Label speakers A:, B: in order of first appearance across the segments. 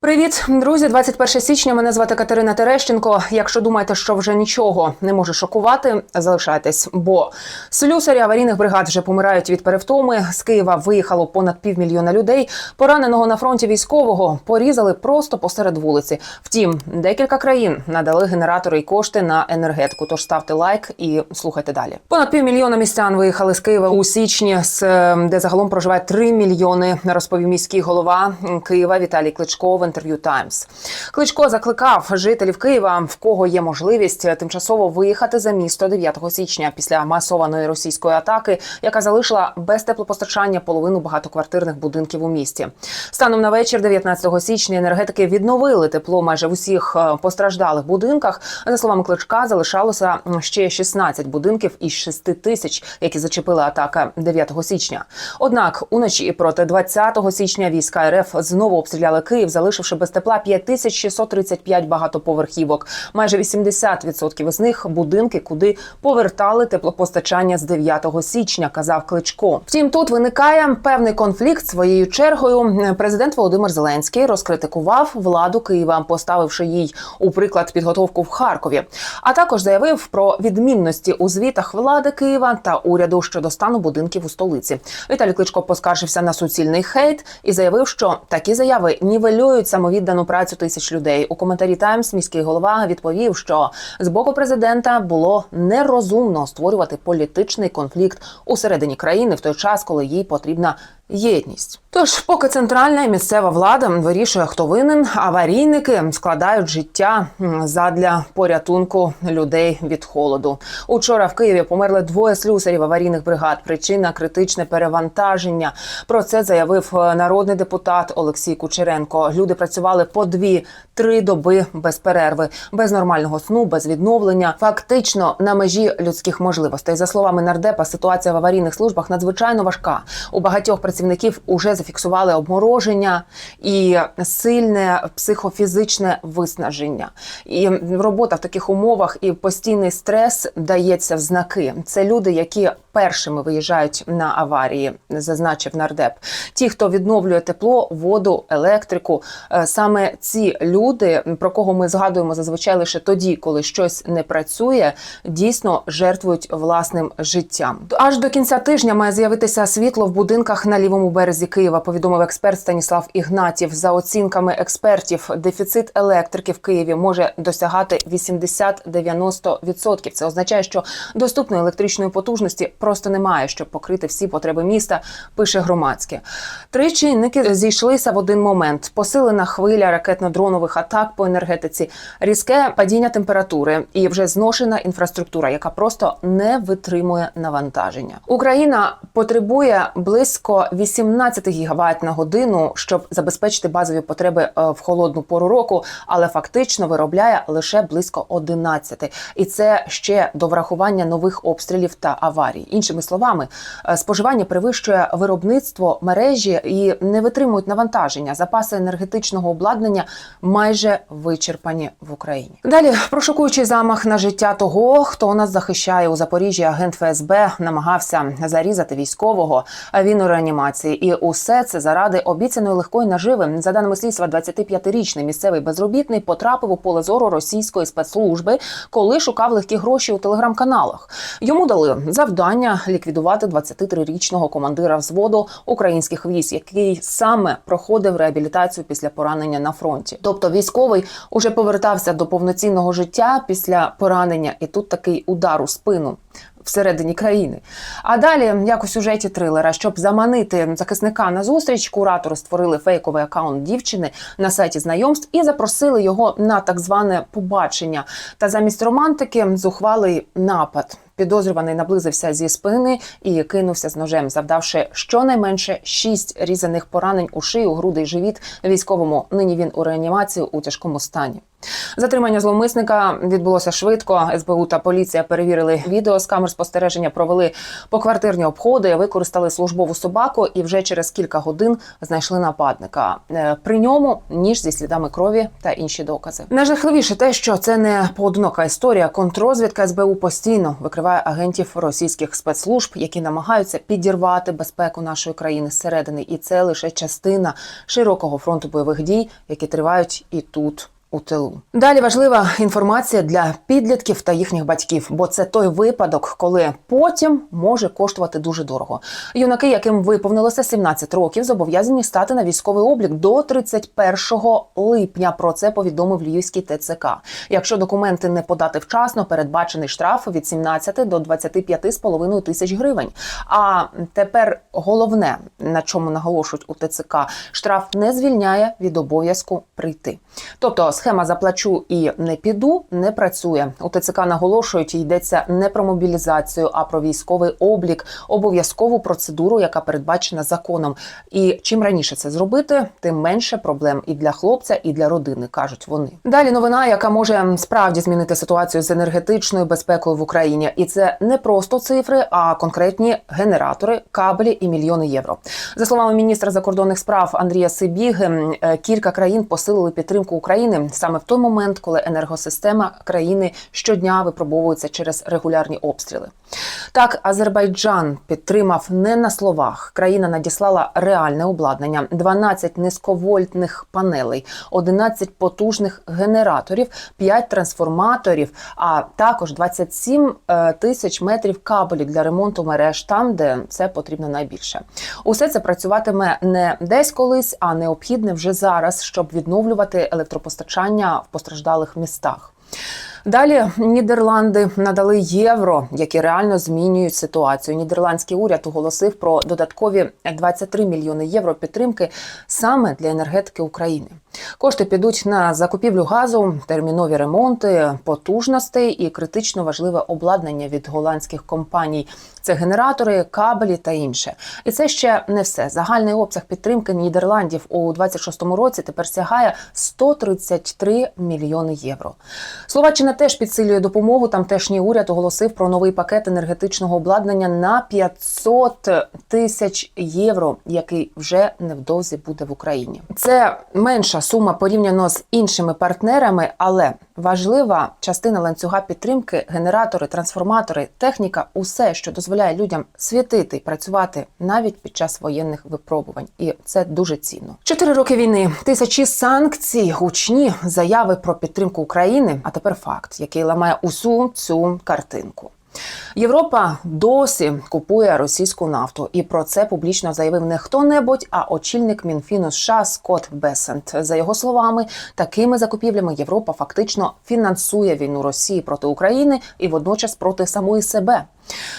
A: Привіт, друзі! 21 січня. Мене звати Катерина Терещенко. Якщо думаєте, що вже нічого не може шокувати, залишайтесь, бо слюсарі аварійних бригад вже помирають від перевтоми. З Києва виїхало понад півмільйона людей. Пораненого на фронті військового порізали просто посеред вулиці. Втім, декілька країн надали генератори і кошти на енергетику. Тож ставте лайк і слухайте далі. Понад півмільйона містян виїхали з Києва у січні, е, де загалом проживає 3 мільйони. Розповів міський голова Києва Віталій Кличко в інтерв'ю Таймс. Кличко закликав жителів Києва, в кого є можливість тимчасово виїхати за місто 9 січня після масованої російської атаки, яка залишила без теплопостачання половину багатоквартирних будинків у місті. Станом на вечір 19 січня енергетики відновили тепло майже в усіх е, постраждалих будинках. За словами кличка, залишалося ще 16 будинків із 6 тисяч, які зачепила атака 9 січня. Однак уночі проти 20 січня війська РФ знову обстріляли Київ, залишивши без тепла 5635 багатоповерхівок. Майже 80% із них будинки, куди повертали теплопостачання з 9 січня, казав Кличко. Втім, тут виникає певний конфлікт своєю чергою. Президент Володимир Зеленський розкритикував владу Києва, поставивши їй у приклад підготовку в Харкові. А також заявив про відмінності у звітах влади Києва та уряду щодо стану будинків у столиці. Віталій Кличко поскаржився на суцільний хейт і заявив, що такі заяви нівелюють самовіддану працю тисяч людей. У коментарі Таймс міський голова відповів, що з боку президента було нерозумно створювати політичний конфлікт усередині країни в той час, коли їй потрібна єдність. Тож, поки центральна і місцева влада вирішує, хто винен, аварійники складають життя задля порятунку людей від холоду. Учора в Києві померли двоє слюсарів аварійних бригад. Причина критичне перевантаження. Про це заявив е, народний депутат Олексій Кучеренко. Люди працювали по дві-три доби без перерви, без нормального сну, без відновлення. Фактично на межі людських можливостей. За словами нардепа, ситуація в аварійних службах надзвичайно важка. У багатьох працівників уже зафіксували обмороження і сильне психофізичне виснаження. І робота в таких умовах і постійний стрес дається в знаки. Це люди, які першими виїжджають на аварії, зазначив нардеп. Ті, хто відновлює тепло, воду, електрику, Е, саме ці люди, про кого ми згадуємо зазвичай лише тоді, коли щось не працює, дійсно жертвують власним життям. Аж до кінця тижня має з'явитися світло в будинках на лівому березі Києва. Повідомив експерт Станіслав Ігнатів. За оцінками експертів, дефіцит електрики в Києві може досягати 80-90%. Це означає, що доступної електричної потужності просто немає, щоб покрити всі потреби міста. Пише громадське. Три чинники зійшлися в один момент: посилена хвиля ракетно-дронових атак по енергетиці, різке падіння температури і вже зношена інфраструктура, яка просто не витримує навантаження. Україна потребує близько 18 гігават на годину, щоб забезпечити базові потреби е, в холодну пору року, але фактично виробляє лише близько 11. І це ще до врахування нових обстрілів та аварій. Іншими словами, е, споживання перевищує виробництво мережі і не витримують навантаження. Запаси енергетичного обладнання майже вичерпані в Україні. Далі про шокуючий замах на життя того, хто нас захищає у Запоріжжі. Агент ФСБ намагався зарізати військового. а Він у реанімації, і усе це заради обіцяної легкої наживи. За даними слідства, 25-річний місцевий безробітний потрапив у поле зору російської спецслужби, коли шукав легкі гроші у телеграм-каналах. Йому дали завдання ліквідувати 23-річного командира взводу українських військ, який саме проходив реабілітацію після поранення на фронті. Тобто військовий уже повертався до повноцінного життя після поранення, і тут такий удар у спину. Всередині країни. А далі, як у сюжеті трилера, щоб заманити захисника на зустріч, куратори створили фейковий акаунт дівчини на сайті знайомств і запросили його на так зване побачення. Та замість романтики зухвалий напад. Підозрюваний наблизився зі спини і кинувся з ножем, завдавши щонайменше шість різаних поранень у шию, груди й живіт. Військовому нині він у реанімації у тяжкому стані. Затримання зловмисника відбулося швидко. СБУ та поліція перевірили відео з камер спостереження, провели поквартирні обходи, використали службову собаку і вже через кілька годин знайшли нападника. Е, При ньому ніж зі слідами крові та інші докази. Найжахливіше те, що це не поодинока історія. Контррозвідка СБУ постійно викриває агентів російських спецслужб, які намагаються підірвати безпеку нашої країни зсередини, і це лише частина широкого фронту бойових дій, які тривають і тут. У тилу далі важлива інформація для підлітків та їхніх батьків, бо це той випадок, коли потім може коштувати дуже дорого. Юнаки, яким виповнилося 17 років, зобов'язані стати на військовий облік до 31 липня. Про це повідомив Львівський ТЦК. Якщо документи не подати вчасно, передбачений штраф від 17 до 25,5 тисяч гривень. А тепер головне, на чому наголошують у ТЦК, штраф не звільняє від обов'язку прийти. Тобто схема заплачу і не піду не працює. У ТЦК наголошують, йдеться не про мобілізацію, а про військовий облік, обов'язкову процедуру, яка передбачена законом. І чим раніше це зробити, тим менше проблем і для хлопця, і для родини, кажуть вони. Далі новина, яка може справді змінити ситуацію з енергетичною безпекою в Україні, і це не просто цифри, а конкретні генератори, кабелі і мільйони євро. За словами міністра закордонних справ Андрія Сибіги, е, кілька країн посилили підтримку України саме в той момент, коли енергосистема країни щодня випробовується через регулярні обстріли. Так, Азербайджан підтримав не на словах. Країна надіслала реальне обладнання: 12 низьковольтних панелей, 11 потужних генераторів, 5 трансформаторів, а також 27 е, тисяч метрів кабелів для ремонту мереж там, де це потрібно найбільше. Усе це працюватиме не десь колись, а необхідне вже зараз, щоб відновлювати електропостачання в постраждалих містах. Далі Нідерланди надали євро, які реально змінюють ситуацію. Нідерландський уряд оголосив про додаткові 23 мільйони євро підтримки саме для енергетики України. Кошти підуть на закупівлю газу, термінові ремонти, потужностей і критично важливе обладнання від голландських компаній. Це генератори, кабелі та інше. І це ще не все. Загальний обсяг підтримки Нідерландів у 26-му році тепер сягає 133 мільйони євро. Словаччина теж підсилює допомогу. Тамтешній уряд оголосив про новий пакет енергетичного обладнання на 500 тисяч євро, який вже невдовзі буде в Україні. Це менша сума порівняно з іншими партнерами, але важлива частина ланцюга підтримки генератори, трансформатори, техніка усе, що дозволяє людям світити і працювати навіть під час воєнних випробувань. І це дуже цінно. Чотири роки війни, тисячі санкцій, гучні заяви про підтримку України. А тепер факт, який ламає усю цю картинку. Європа досі купує російську нафту, і про це публічно заявив не хто-небудь, а очільник Мінфіну США Скотт Бесент. За його словами, такими закупівлями Європа фактично фінансує війну Росії проти України і водночас проти самої себе.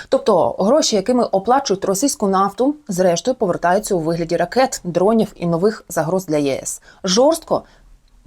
A: Тобто гроші, якими оплачують російську нафту, зрештою повертаються у вигляді ракет, дронів і нових загроз для ЄС. Жорстко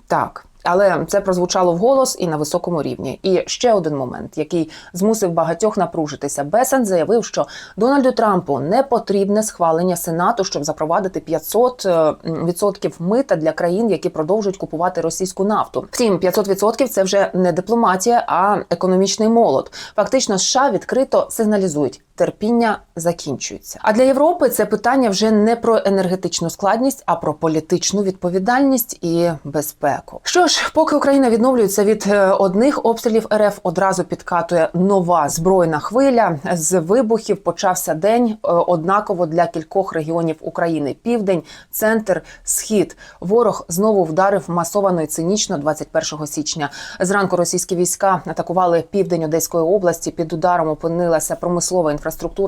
A: так. Але це прозвучало вголос і на високому рівні. І ще один момент, який змусив багатьох напружитися. Бесен заявив, що Дональду Трампу не потрібне схвалення Сенату, щоб запровадити 500 е, відсотків мита для країн, які продовжують купувати російську нафту. Втім, 500 відсотків це вже не дипломатія, а економічний молот. Фактично, США відкрито сигналізують. Терпіння закінчується. А для Європи це питання вже не про енергетичну складність, а про політичну відповідальність і безпеку. Що ж, поки Україна відновлюється від е, одних обстрілів РФ, одразу підкатує нова збройна хвиля. З вибухів почався день е, однаково для кількох регіонів України: південь, центр, схід. Ворог знову вдарив масовано і цинічно 21 січня. Зранку російські війська атакували південь Одеської області. Під ударом опинилася промислова інфраструктура.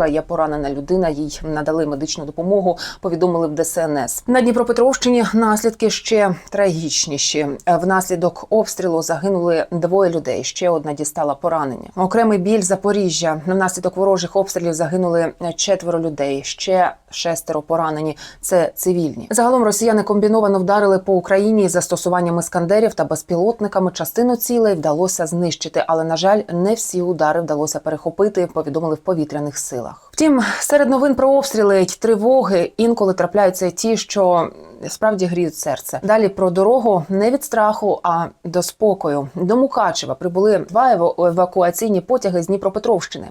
A: Є поранена людина. Їй надали медичну допомогу. Повідомили в ДСНС на Дніпропетровщині. Наслідки ще трагічніші. Внаслідок обстрілу загинули двоє людей. Ще одна дістала поранення. Окремий біль Запоріжжя. Внаслідок ворожих обстрілів загинули четверо людей. Ще шестеро поранені. Це цивільні. Загалом росіяни комбіновано вдарили по Україні із застосуванням іскандерів та безпілотниками. Частину цілей вдалося знищити, але на жаль, не всі удари вдалося перехопити. Повідомили в повітряному повітряних силах. Втім, серед новин про обстріли й тривоги інколи трапляються ті, що справді гріють серце. Далі про дорогу не від страху, а до спокою. До Мукачева прибули два евакуаційні потяги з Дніпропетровщини.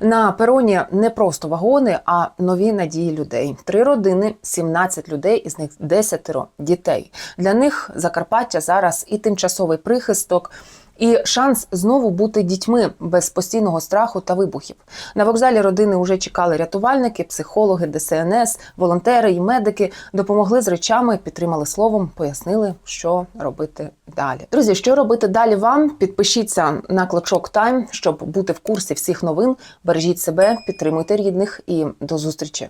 A: На пероні не просто вагони, а нові надії людей. Три родини, 17 людей, із них 10 дітей. Для них Закарпаття зараз і тимчасовий прихисток. І шанс знову бути дітьми без постійного страху та вибухів. На вокзалі родини вже чекали рятувальники, психологи, ДСНС, волонтери і медики допомогли з речами, підтримали словом, пояснили, що робити далі. Друзі, що робити далі вам? Підпишіться на клочок Тайм, щоб бути в курсі всіх новин. Бережіть себе, підтримуйте рідних і до зустрічі.